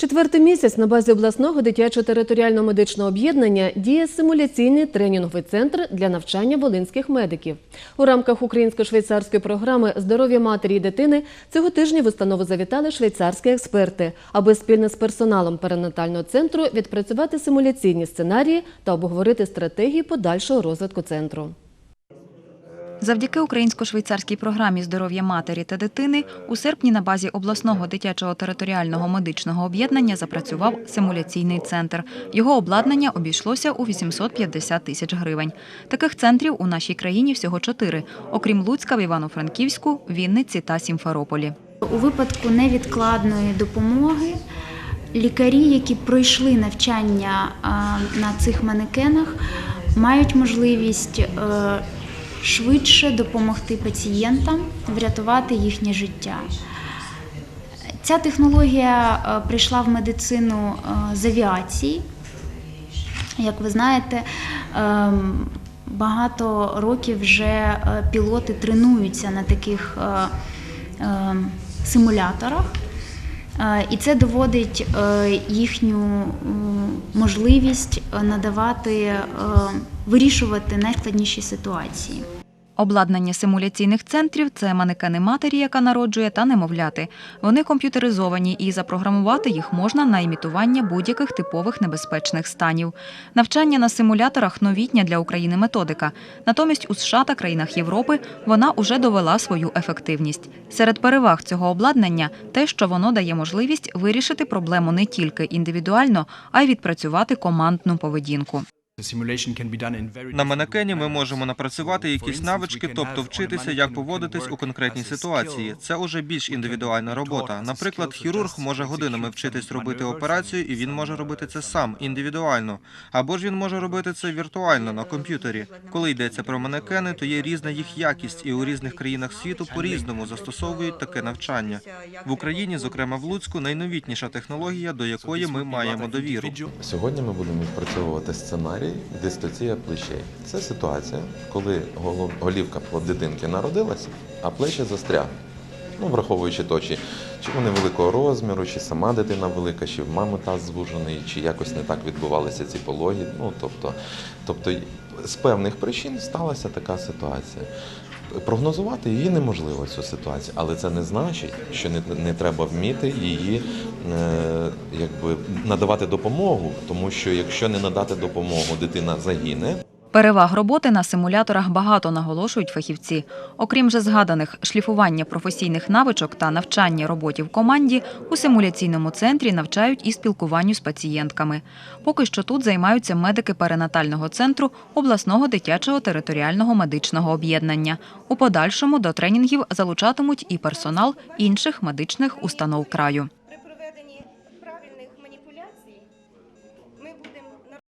Четвертий місяць на базі обласного дитячо-територіального медичного об'єднання діє симуляційний тренінговий центр для навчання волинських медиків. У рамках українсько-швейцарської програми Здоров'я матері і дитини цього тижня в установу завітали швейцарські експерти, аби спільно з персоналом перинатального центру відпрацювати симуляційні сценарії та обговорити стратегії подальшого розвитку центру. Завдяки українсько-швейцарській програмі здоров'я матері та дитини у серпні на базі обласного дитячого територіального медичного об'єднання запрацював симуляційний центр. Його обладнання обійшлося у 850 тисяч гривень. Таких центрів у нашій країні всього чотири, окрім Луцька в Івано-Франківську, Вінниці та Сімферополі. У випадку невідкладної допомоги лікарі, які пройшли навчання на цих манекенах, мають можливість е, швидше допомогти пацієнтам врятувати їхнє життя. Ця технологія е, прийшла в медицину е, з авіації. Як ви знаєте, ем, багато років вже е, пілоти тренуються на таких ем, симуляторах, і це доводить е, їхню можливість е, надавати, е, вирішувати найскладніші ситуації. Обладнання симуляційних центрів це манекени матері, яка народжує, та немовляти. Вони комп'ютеризовані і запрограмувати їх можна на імітування будь-яких типових небезпечних станів. Навчання на симуляторах новітня для України методика. Натомість у США та країнах Європи вона уже довела свою ефективність. Серед переваг цього обладнання те, що воно дає можливість вирішити проблему не тільки індивідуально, а й відпрацювати командну поведінку. На манекені ми можемо напрацювати якісь навички, тобто вчитися, як поводитись у конкретній ситуації. Це уже більш індивідуальна робота. Наприклад, хірург може годинами вчитись робити операцію, і він може робити це сам індивідуально. Або ж він може робити це віртуально на комп'ютері. Коли йдеться про манекени, то є різна їх якість, і у різних країнах світу по-різному застосовують таке навчання. В Україні, зокрема в Луцьку, найновітніша технологія, до якої ми маємо довіру. Сьогодні ми будемо відпрацьовувати сценарій дистоція плечей. Це ситуація, коли голівка дитинки народилася, а плечі застрягли. Ну, враховуючи то, чи, чи вони великого розміру, чи сама дитина велика, чи в мами таз звужений, чи якось не так відбувалися ці пологи. Ну, тобто, тобто з певних причин сталася така ситуація. Прогнозувати її неможливо цю ситуацію, але це не значить, що не, не треба вміти її е, якби надавати допомогу, тому що якщо не надати допомогу, дитина загине. Переваг роботи на симуляторах багато наголошують фахівці. Окрім вже згаданих шліфування професійних навичок та навчання роботі в команді, у симуляційному центрі навчають і спілкуванню з пацієнтками. Поки що тут займаються медики перинатального центру обласного дитячого територіального медичного об'єднання. У подальшому до тренінгів залучатимуть і персонал інших медичних установ краю.